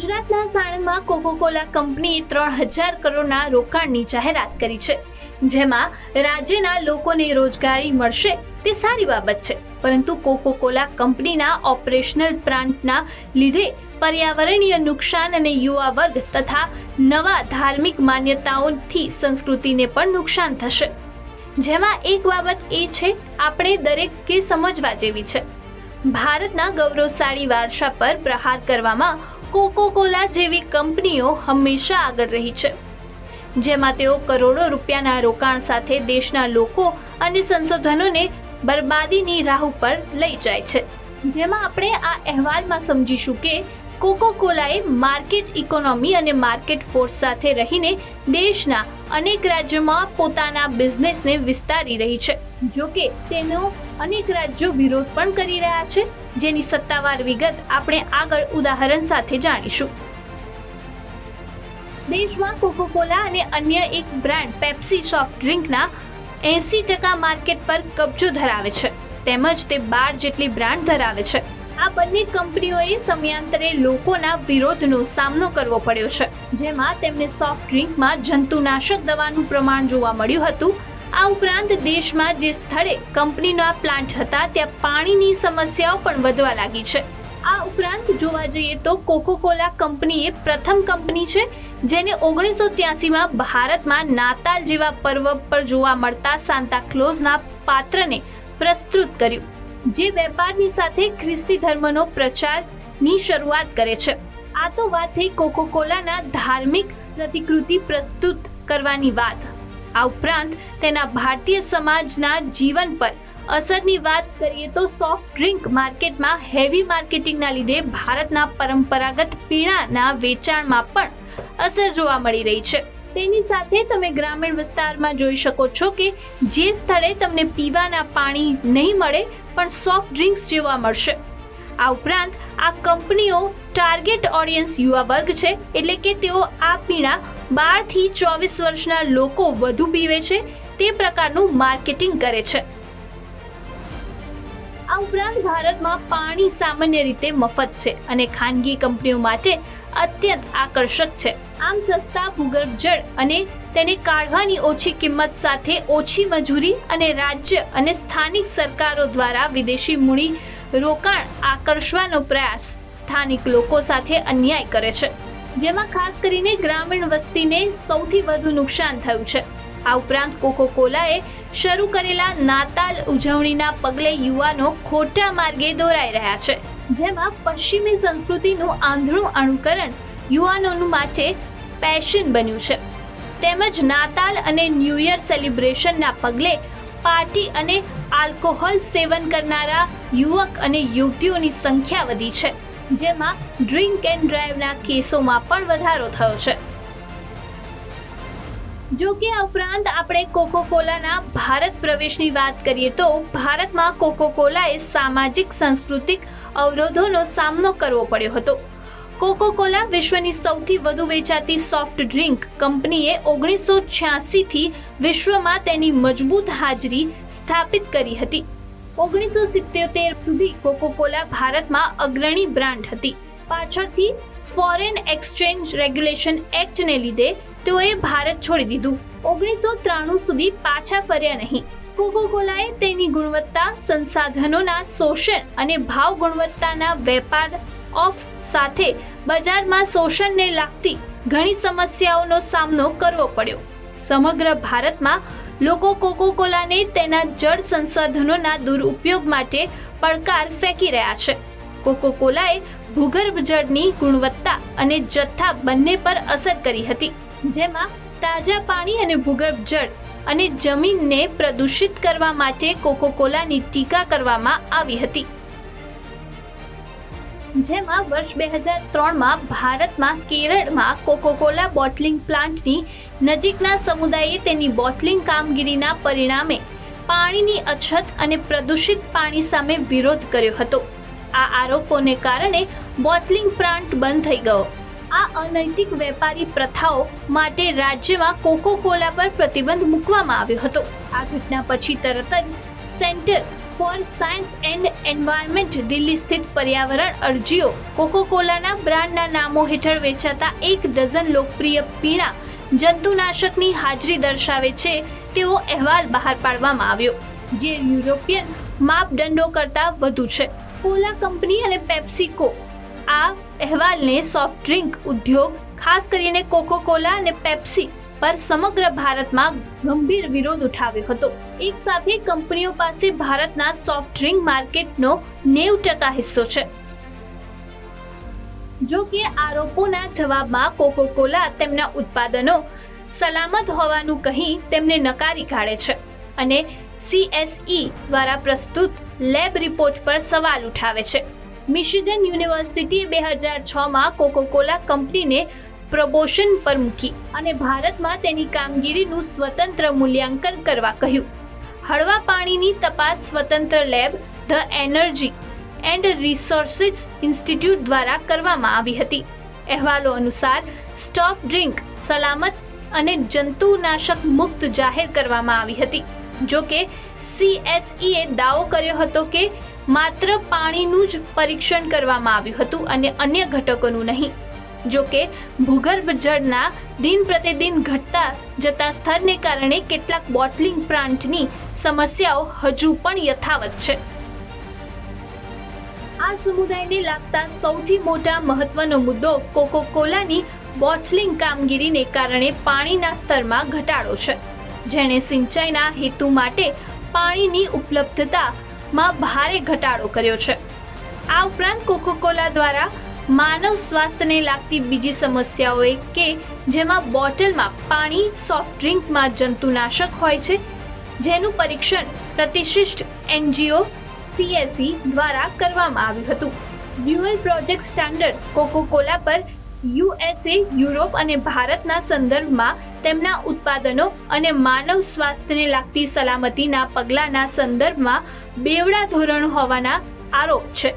ગુજરાતના સાણંદમાં કોકોકોલા કંપનીએ ત્રણ હજાર કરોડના રોકાણની જાહેરાત કરી છે. જેમાં રાજ્યના લોકોને રોજગારી મળશે તે સારી બાબત છે. પરંતુ કોકો કોલા કંપનીના ઓપરેશનલ પ્લાન્ટના લીધે પર્યાવરણીય નુકસાન અને યુવા વર્ગ તથા નવા ધાર્મિક માન્યતાઓથી સંસ્કૃતિને પણ નુકસાન થશે. જેમાં એક બાબત એ છે, આપણે દરેકે સમજવા જેવી છે. ભારતના ગૌરવશાળી વારસા પર પ્રહાર કરવામાં કોકોકોલા જેવી કંપનીઓ હંમેશા આગળ રહી છે. જેમાં તેઓ કરોડો રૂપિયાના રોકાણ સાથે દેશના લોકો અને સંશોધનોને બરબાદીની રાહ ઉપર લઈ જાય છે. જેમાં આપણે આ અહેવાલમાં સમજીશું કે કોકો કોલાએ માર્કેટ ઇકોનોમી અને માર્કેટ ફોર્સ સાથે રહીને દેશના અનેક રાજ્યોમાં પોતાના બિઝનેસને વિસ્તારી રહી છે. જોકે તેનો અનેક રાજ્યો વિરોધ પણ કરી રહ્યા છે. જેની સત્તાવાર વિગત આપણે આગળ ઉદાહરણ સાથે જાણીશું. દેશમાં કોકોકોલા અને અન્ય એક બ્રાન્ડ પેપ્સી સોફ્ટ ડ્રિંકના એંસી ટકા માર્કેટ પર કબજો ધરાવે છે. તેમજ તે બાર જેટલી બ્રાન્ડ ધરાવે છે. આ બંને કંપનીઓએ સમયાંતરે લોકોના વિરોધનો સામનો કરવો પડ્યો છે. જેમાં તેમને સોફ્ટ ડ્રિંકમાં જંતુનાશક દવાનું પ્રમાણ જોવા મળ્યું હતું. આ ઉપરાંત દેશમાં જે સ્થળે કંપનીના પ્લાન્ટ હતા, ત્યાં પાણીની સમસ્યાઓ પણ વધવા લાગી છે. આ ઉપરાંત જોવા જઈએ તો કોકોકોલા કંપની એ પ્રથમ કંપની છે, જેને ઓગણીસો ત્યાસીમાં ભારતમાં નાતાલ જેવા પર્વ પર જોવા મળતા સાન્તા ક્લોઝના પાત્રને પ્રસ્તુત કર્યું, જે વેપારની સાથે ખ્રિસ્તી ધર્મનો પ્રચારની શરૂઆત કરે છે. આ તો વાત થઈ કોકોકોલાના ધાર્મિક પ્રતિકૃતિ પ્રસ્તુત કરવાની વાત. આ ઉપરાંત તેના ભારતીય સમાજના જીવન પર અસરની વાત કરીએ તો સોફ્ટ ડ્રિંક માર્કેટમાં હેવી માર્કેટિંગના લીધે ભારતના પરંપરાગત પીણાના વેચાણમાં પણ અસર જોવા મળી રહી છે. તેની સાથે તમે ગ્રામીણ વિસ્તારમાં જોઈ શકો છો કે જે સ્થળે તમને પીવાના પાણી નહીં મળે પણ સોફ્ટ ડ્રિંક્સ જેવા મળશે. આ ઉપરાંત આ કંપનીઓ ટાર્ગેટ ઓડિયન્સ યુવા વર્ગ છે, એટલે કે તેઓ આ પીણા બારથી ચોવીસ વર્ષના લોકો વધુ પીવે છે, તે પ્રકારનું માર્કેટિંગ કરે છે. આ ઉપરાંત ભારતમાં પાણી સામાન્ય રીતે મફત છે અને ખાનગી કંપનીઓ માટે અત્યંત આકર્ષક છે. આમ સસ્તા ભૂગર્ભ જળ અને તેને કાઢવાની ઓછી કિંમત સાથે ઓછી મજૂરી અને રાજ્ય અને સ્થાનિક સરકારો દ્વારા વિદેશી મૂડી રોકાણ આકર્ષવાનો પ્રયાસ સ્થાનિક લોકો સાથે અન્યાય કરે છે. જેમાં ખાસ કરીને ગ્રામીણ વસ્તીને સૌથી વધુ નુકસાન થયું છે. આ ઉપરાંત કોકોકોલાએ શરૂ કરેલા નાતાલ ઉજવણીના પગલે યુવાનો ખોટા માર્ગે દોરાઈ રહ્યા છે. જેમાં પશ્ચિમી સંસ્કૃતિનું આંધળું અનુકરણ યુવાનોનું માટે પેશન બન્યું છે. તેમજ નાતાલ અને ન્યૂ યર સેલિબ્રેશનના પગલે પાર્ટી અને આલ્કોહોલ સેવન કરનારા યુવક અને યુવતીઓની સંખ્યા વધી છે. જેમાં ડ્રિંક એન્ડ ડ્રાઈવના કેસોમાં પણ વધારો થયો છે. જો કે આ ઉપરાંત આપણે કોકોકોલાના ભારત પ્રવેશની વાત કરીએ તો ભારતમાં કોકો કોલાએ સામાજિક, સાંસ્કૃતિક અવરોધોનો સામનો કરવો પડ્યો હતો. કોકો કોલા વિશ્વની સૌથી વધુ વેચાતી સોફ્ટ ડ્રિંક કંપનીએ ઓગણીસો છ્યાસીથી વિશ્વમાં તેની મજબૂત હાજરી સ્થાપિત કરી હતી. ઓગણીસો સિત્યોતેર સુધી કોકોકોલા ભારતમાં અગ્રણી બ્રાન્ડ હતી. પાછળથી ફોરેન એક્સચેન્જ રેગ્યુલેશન એક્ટને લીધે તેઓએ ભારત છોડી દીધું. ઓગણીસો ત્રાણું સુધી પાછા ફર્યા નહીં. કોકોકોલાએ તેની ગુણવત્તા, સંસાધનોના શોષણ અને ભાવ ગુણવત્તાના વેપાર ઓફ સાથે બજારમાં શોષણને લાગતી ઘણી સમસ્યાઓનો સામનો કરવો પડ્યો. સમગ્ર ભારતમાં લોકો કોકોકોલાને તેના જળ સંસાધનોના દુરુપયોગ માટે પડકાર ફેંકી રહ્યા છે. કોકોકોલાએ ભૂગર્ભ જળની ગુણવત્તા અને જથ્થા બંને પર અસર કરી હતી. જેમાં તાજા પાણી અને ભૂગર્ભ જળ અને જમીનને પ્રદૂષિત કરવા માટે કોકોકોલાની ટીકા કરવામાં આવી હતી. જેમાં વર્ષ બે હજાર ત્રણમાં ભારતમાં કેરળમાં કોકોકોલા બોટલિંગ પ્લાન્ટની નજીકના સમુદાયે તેની બોટલિંગ કામગીરીના પરિણામે પાણીની અછત અને પ્રદૂષિત પાણી સામે વિરોધ કર્યો હતો. આ આરોપોને કારણે બોટલિંગ પ્લાન્ટ બંધ થઈ ગયો. આ અનૈતિક વેપારી પ્રથાઓ માટે રાજ્યમાં કોકો કોલા પર પ્રતિબંધ મૂકવામાં આવ્યો હતો. આ ઘટના પછી તરત જ centre for science and environment Delhi સ્થિત પર્યાવરણ અરજીઓ કોકો કોલાના બ્રાન્ડના નામો હેઠળ વેચાતા એક ડઝન લોકપ્રિય પીણા જંતુનાશકની હાજરી દર્શાવે છે તેવો અહેવાલ બહાર પાડવામાં આવ્યો. જે યુરોપિયન માપદંડો કરતાં વધુ છે. કોલા કંપની અને પેપ્સિકો આ અહેવાલને સોફ્ટ ડ્રિંક ઉદ્યોગ, ખાસ કરીને કોકો કોલા અને પેપ્સી પર સમગ્ર ભારતમાં ગંભીર વિરોધ ઉઠાવ્યો હતો. એક સાથે કંપનીઓ પાસે ભારતના સોફ્ટ ડ્રિંક માર્કેટનો નેવ ટકા હિસ્સો છે. જો કે આરોપોના જવાબમાં કોકો કોલા તેમના ઉત્પાદનો સલામત હોવાનું કહી તેમને નકારી કાઢે છે અને સીએસઈ દ્વારા પ્રસ્તુત લેબ રિપોર્ટ પર સવાલ ઉઠાવે છે. મિશિગન યુનિવર્સિટીએ બે હજાર છમાં કોકોકોલા કંપનીને પ્રબોશન પર મૂકી અને ભારતમાં તેની કામગીરીનું સ્વતંત્ર મૂલ્યાંકન કરવા કહ્યું. હળવા પાણીની તપાસ સ્વતંત્ર lab, the energy and resources institute દ્વારા કરવામાં આવી હતી. અહેવાલો અનુસાર, સ્ટોફ ડ્રિંક, સલામત અને જંતુનાશક મુક્ત જાહેર કરવામાં આવી હતી. જો કે સીએસઈએ દાવો કર્યો હતો કે માત્ર પાણીનું જ પરીક્ષણ કરવામાં આવ્યું હતું અને અન્ય ઘટકોનું નહીં. જો કે ભૂગર્ભ જળના દિન પ્રતિદિન ઘટતા જતા સ્તરને કારણે કેટલાક બોટલિંગ પ્લાન્ટની સમસ્યાઓ હજુ પણ યથાવત છે. આ સમુદાયને લાગતા સૌથી મોટા મહત્વનો મુદ્દો કોકો કોલાની બોટલિંગ કામગીરીને કારણે પાણીના સ્તરમાં ઘટાડો છે. જેણે સિંચાઈના હેતુ માટે પાણીની ઉપલબ્ધતામાં ભારે ઘટાડો કર્યો છે. આ ઉપરાંત કોકોકોલા દ્વારા માનવ સ્વાસ્થ્યને લાગતી બીજી સમસ્યાઓ કે જેમાં બોટલમાં પાણી સોફ્ટ ડ્રિંકમાં જંતુનાશક હોય છે. જેનું પરીક્ષણ પ્રતિષ્ઠિત એનજીઓ સીએસસી દ્વારા કરવામાં આવ્યું હતું. Dual project standards Coca Cola પર યુએસએ, યુરોપ અને ભારતના સંદર્ભમાં તેમના ઉત્પાદનો અને માનવ સ્વાસ્થ્યને લાગતી સલામતીના પગલાંના સંદર્ભમાં બેવડા ધોરણ હોવાના આરોપ છે.